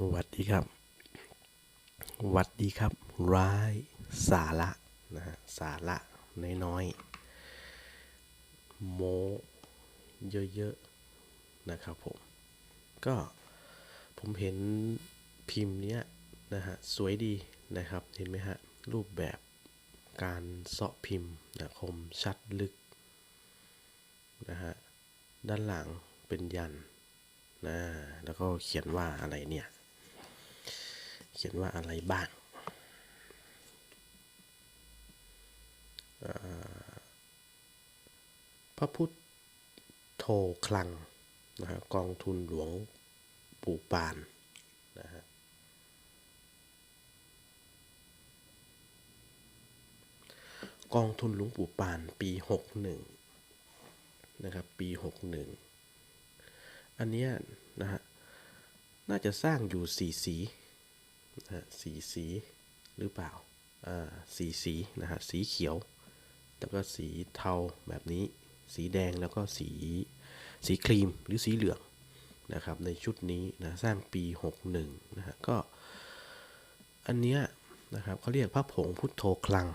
สวัสดีครับสวัสดีครับ ร้าย สาระนะฮะสาระน้อยๆโมเยอะๆนะครับผม ก็ผมเห็นพิมพ์เนี้ยนะฮะสวยดีนะครับ เห็นไหมฮะ รูปแบบการเสาะพิมพ์นะคมชัดลึกนะฮะ ด้านหลังเป็นยันนะแล้วก็เขียนว่าอะไรเนี่ย เขียนว่าอะไรบ้างพระพุทธโทคลังนะฮะกองทุนหลวงปู่ปานนะฮะกองทุนหลวงปู่ปานปี 61 นะครับปี 61 อันเนี้ยนะฮะน่าจะสร้างอยู่สีสี นะสีสีหรือเปล่าอ่าสีสีนะฮะสีเขียว แล้วก็สีเทาแบบนี้ สีแดงแล้วก็สีสีครีมหรือสีเหลืองนะครับในชุดนี้นะสร้างปี 61นะฮะก็อันเนี้ยนะครับเขาเรียกพระผงพุทโธคลัง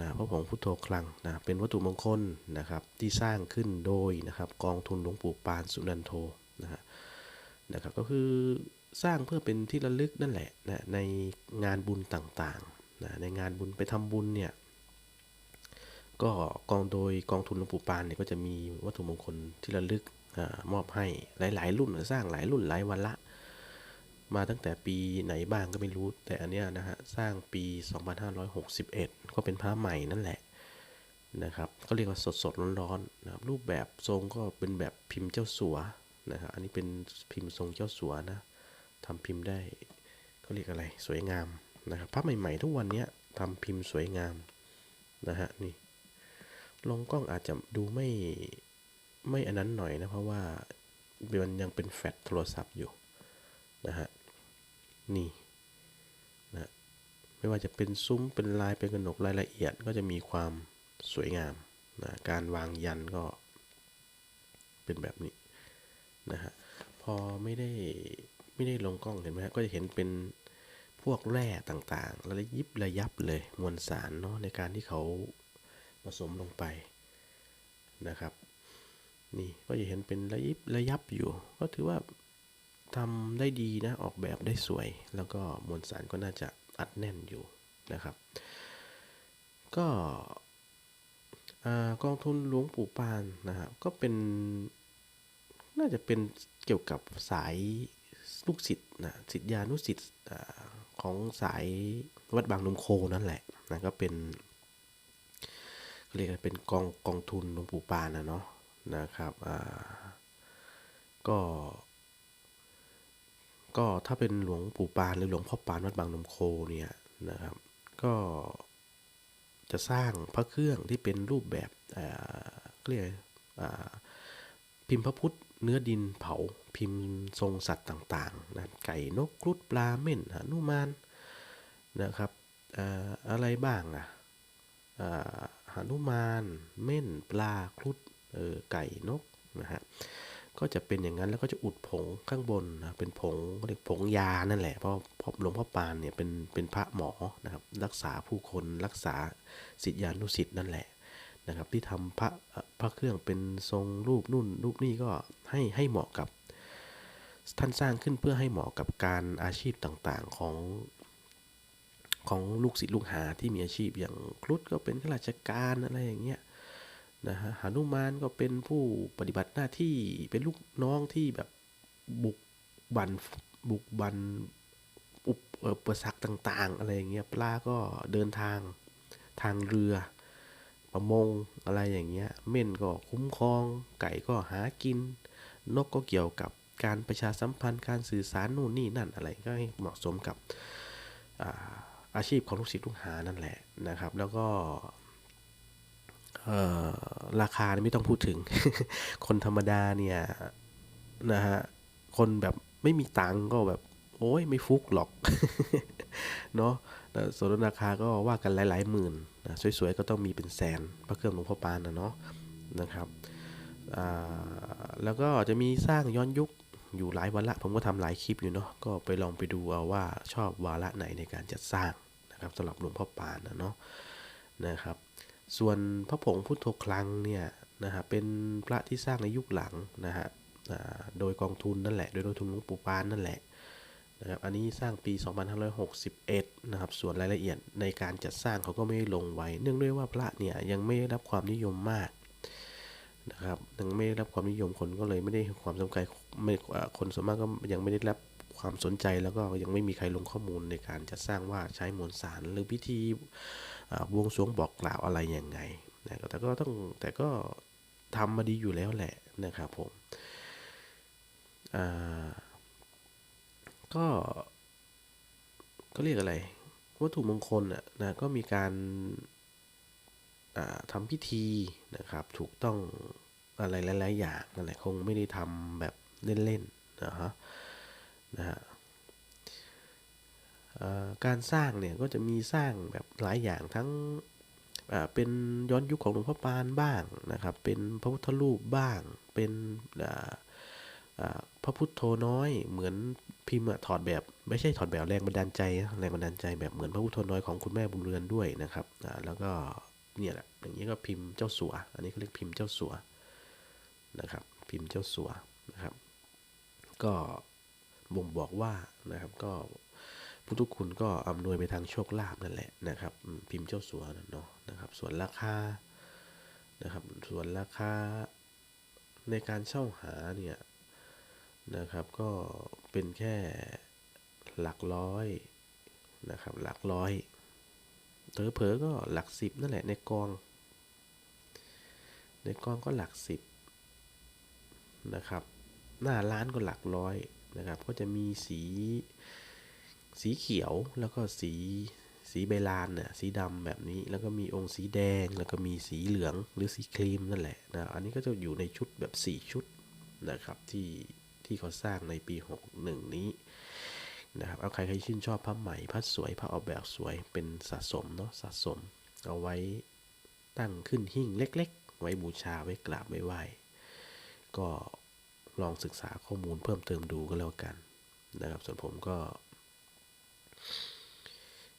นะพระผงพุทโธคลังนะเป็นวัตถุมงคลนะครับที่สร้างขึ้นโดยนะครับกองทุนหลวงปู่ปานสุนันโทนะฮะนะครับก็คือ สร้างเพื่อเป็นที่ระลึกนั่นแหละนะในงานบุญต่างๆนะในงานบุญไปทำบุญเนี่ยก็กองโดยกองทุนหลวงปู่ปานเนี่ยก็จะมีวัตถุมงคลที่ระลึกอมอบให้หลาย ๆ รุ่นสร้างหลายรุ่นหลายวันละ มาตั้งแต่ปีไหนบ้างก็ไม่รู้ แต่อันเนี้ยนะฮะสร้างปี 2561 ก็เป็นพระใหม่นั่นแหละนะครับก็เรียกว่าสดสดๆร้อนๆนะครับรูปแบบทรงก็เป็นแบบพิมพ์เจ้าสัวนะครับอันนี้เป็นพิมพ์ทรงเจ้าสัวนะ ทำพิมพ์ได้เขาเรียกอะไรสวยงามนะครับพระใหม่ๆ ทุกวันนี้ทำพิมพ์สวยงามนะฮะนี่ลงกล้องอาจจะดูไม่ไม่อันนั้นหน่อยนะเพราะว่ามันยังเป็นแฟลชโทรศัพท์อยู่นะฮะนี่นะไม่ว่าจะเป็นซุ้มเป็นลายเป็นกระหนกรายละเอียดก็จะมีความสวยงามนะการวางยันก็เป็นแบบนี้นะฮะพอไม่ได้ ไม่ได้ลงกล้องเห็นไหมก็จะเห็นเป็นพวกแร่ต่างๆแล้วยิบระยับเลยมวลสารเนาะในการที่เขาผสมลงไปนะครับ นี่ก็จะเห็นเป็นระยิบระยับอยู่ ก็ถือว่าทำได้ดีนะออกแบบได้สวย แล้วก็มวลสารก็น่าจะอัดแน่นอยู่นะครับ ก็กองทุนหลวงปู่ปานนะครับก็เป็นน่าจะเป็นเกี่ยวกับสาย ลูกศิษย์นะศิษยานุศิษย์ของสายวัดบางนมโคนั่นแหละนะก็เป็นเรียกเป็นกองกองทุนหลวงปู่ปานนะเนาะนะครับอ่าก็ก็ถ้าเป็นหลวงปู่ปานหรือหลวงพ่อปานวัดบางนมโคเนี่ยนะครับ ก็จะสร้างพระเครื่องที่เป็นรูปแบบเอ่อเรียกอ่าพิมพ์พระพุทธ เนื้อดินเผาพิมพ์ทรงสัตว์ต่างๆนะไก่นกครุฑปลาเม่นหนุมานนะครับออะไรบ้างอะอ่าหนุมานเม่นปลาครุฑเออไก่นกนะฮะก็จะเป็นอย่างนั้นแล้วก็จะอุดผงข้างบนนะเป็นผงเขาเรียกผงยานั่นแหละเพราะพราะหลวงพ่อปานเนี่ยเป็นเป็นพระหมอนะครับรักษาผู้คนรักษาศิษยานุศิษย์นั่นแหละ นะครับที่ทำพระเอ่อพระเครื่องเป็นทรงรูปนู่นรูปนี่ก็ให้ให้เหมาะกับ ท่านสร้างขึ้นเพื่อให้เหมาะกับการอาชีพต่างๆของของลูกศิษย์ลูกหาที่มีอาชีพอย่างครุฑก็เป็นข้าราชการอะไรอย่างเงี้ยนะฮะหนุมานก็เป็นผู้ปฏิบัติหน้าที่เป็นลูกน้องที่แบบบุกบันบุกบันอุปสรรคต่าง ๆ อะไรอย่างเงี้ยปลาก็เดินทางทางเรือ ประมงอะไรอย่างเงี้ย เม่นก็คุ้มครอง ไก่ก็หากิน นกก็เกี่ยวกับการประชาสัมพันธ์การสื่อสารนู่นนี่นั่นอะไรก็ให้เหมาะสมกับอาอาชีพของลูกศิษย์ลูกหานั่นแหละนะครับ แล้วก็ราคาไม่ต้องพูดถึง คนธรรมดาเนี่ยนะฮะคนแบบไม่มีตังก็แบบ โอ้ยไม่ฟุกหรอกเนาะส่วนราคาก็ว่ากันหลายๆหมื่นนะสวยๆก็ต้องมีเป็นแสนพระเครื่องหลวงพ่อปานนะเนาะนะครับแล้วก็จะมีสร้างย้อนยุคอยู่หลายวาระผมก็ทำหลายคลิปอยู่เนาะก็ไปลองไปดูเอาว่าชอบวาระไหนในการจัดสร้างนะครับสำหรับหลวงพ่อปานนะเนาะนะครับ ส่วนพระผงพุทโธคลังเนี่ยนะฮะเป็นพระที่สร้างในยุคหลังนะฮะโดยกองทุนนั่นแหละ โดยกองทุนหลวงปู่ปานนั่นแหละ นะครับอันนี้สร้างปี 2561 นะครับ ส่วนรายละเอียดในการจัดสร้างเขาก็ไม่ลงไว้ เนื่องด้วยว่าพระเนี่ยยังไม่ได้รับความนิยมมากนะครับ ยังไม่ได้รับความนิยมคนก็เลยไม่ได้ความสำคัญไม่คนส่วนมากก็ยังไม่ได้รับความสนใจแล้วก็ยังไม่มีใครลงข้อมูลในการจัดสร้างว่าใช้มวลสารหรือพิธีบวงสรวงบอกกล่าวอะไรยังไงนะแต่ก็ต้องแต่ก็ทำมาดีอยู่แล้วแหละนะครับผมอ่า ก็ก็เรียกอะไรวัตถุมงคลน่ะนะก็มีการอ่าทำพิธีนะครับ ถูกต้องอะไรหลายๆอย่างนั่นแหละคงไม่ได้ทำแบบเล่นๆนะฮะนะฮะการสร้างเนี่ยก็จะมีสร้างแบบหลายอย่างทั้งเป็นย้อนยุคของหลวงพ่อปานบ้างนะครับ เป็นพระพุทธรูปบ้าง เป็นอ่าอ่า พระพุทโธน้อยเหมือนพิมพ์ถอดแบบ ไม่ใช่ถอดแบบแรงบันดาลใจนะแรงบันดาลใจแบบเหมือนพระพุทโธน้อยของคุณแม่บุญเรือนด้วยนะครับแล้วก็เนี่ยแหละอย่างนี้ก็พิมพ์เจ้าสัว อันนี้เขาเรียกพิมพ์เจ้าสัวนะครับ พิมพ์เจ้าสัวนะครับ ก็บ่งบอกว่านะครับก็พุทธคุณก็อำนวยไปทางโชคลาภนั่นแหละนะครับ พิมพ์เจ้าสัวเนาะนะครับ ส่วนราคานะครับ ส่วนราคาในการเช่าหาเนี่ย นะครับก็เป็นแค่หลักร้อยนะครับหลักร้อยเผลอๆก็หลักสิบนั่นแหละในกอง ในกองก็หลักสิบนะครับ หน้าร้านก็หลักร้อยนะครับ ก็จะมีสี สีเขียวแล้วก็สีสีใบลานเนี่ยสีดำแบบนี้แล้วก็มีองค์สีแดงแล้วก็มีสีเหลืองหรือสีครีมนั่นแหละนะอันนี้ก็จะอยู่ในชุดแบบ 4 ชุดนะครับที่ ที่เขาสร้างในปี 61 นี้นะครับเอาใครใครชื่นชอบผ้าไหมผ้าสวยผ้าออกแบบสวยเป็นสะสมเนาะสะสม เอาไว้ตั้งขึ้นหิ้งเล็ก ๆ ไว้บูชาไว้กราบไว้ไหว้ก็ลองศึกษาข้อมูลเพิ่มเติมดูก็แล้วกันนะครับ ส่วนผมก็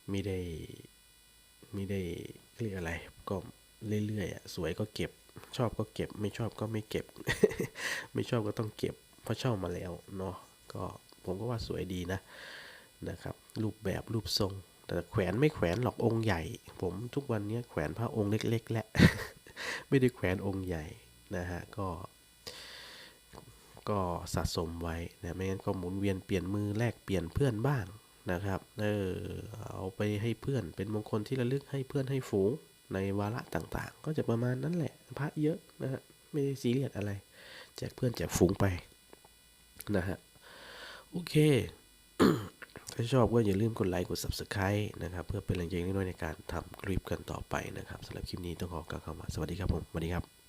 ไม่ได้ไม่ได้เรียกอะไร ก็เรื่อยๆอสวยก็เก็บ ชอบก็เก็บ ไม่ชอบก็ไม่เก็บ ไม่ชอบก็ต้องเก็บ เพราะเช่ามาแล้วเนาะก็ผมก็ว่าสวยดีนะนะครับรูปแบบรูปทรง แต่แขวนไม่แขวนหรอกองค์ใหญ่ ผมทุกวันนี้แขวนพระองค์เล็ก ๆ แหละ ไม่ได้แขวนองค์ใหญ่นะฮะก็ ก็สะสมไว้นะไม่งั้นก็หมุนเวียนเปลี่ยนมือแลกเปลี่ยนเพื่อนบ้างนะครับเออเอาไปให้เพื่อนเป็นมงคลที่ระลึกให้เพื่อนให้ฝูงในวาระต่างๆ ก็จะประมาณนั้นแหละพระเยอะนะฮะไม่ได้ซีเรียสอะไรแจกเพื่อนแจกฝูงไป นะฮะ โอเค ถ้าชอบก็อย่าลืมกดไลค์กด subscribe นะครับ เพื่อเป็นแรงใจน้อยในการทำคลิปกันต่อไปนะครับสำหรับคลิปนี้ต้องขอกล่าวคำว่าสวัสดีครับผมสวัสดีครับ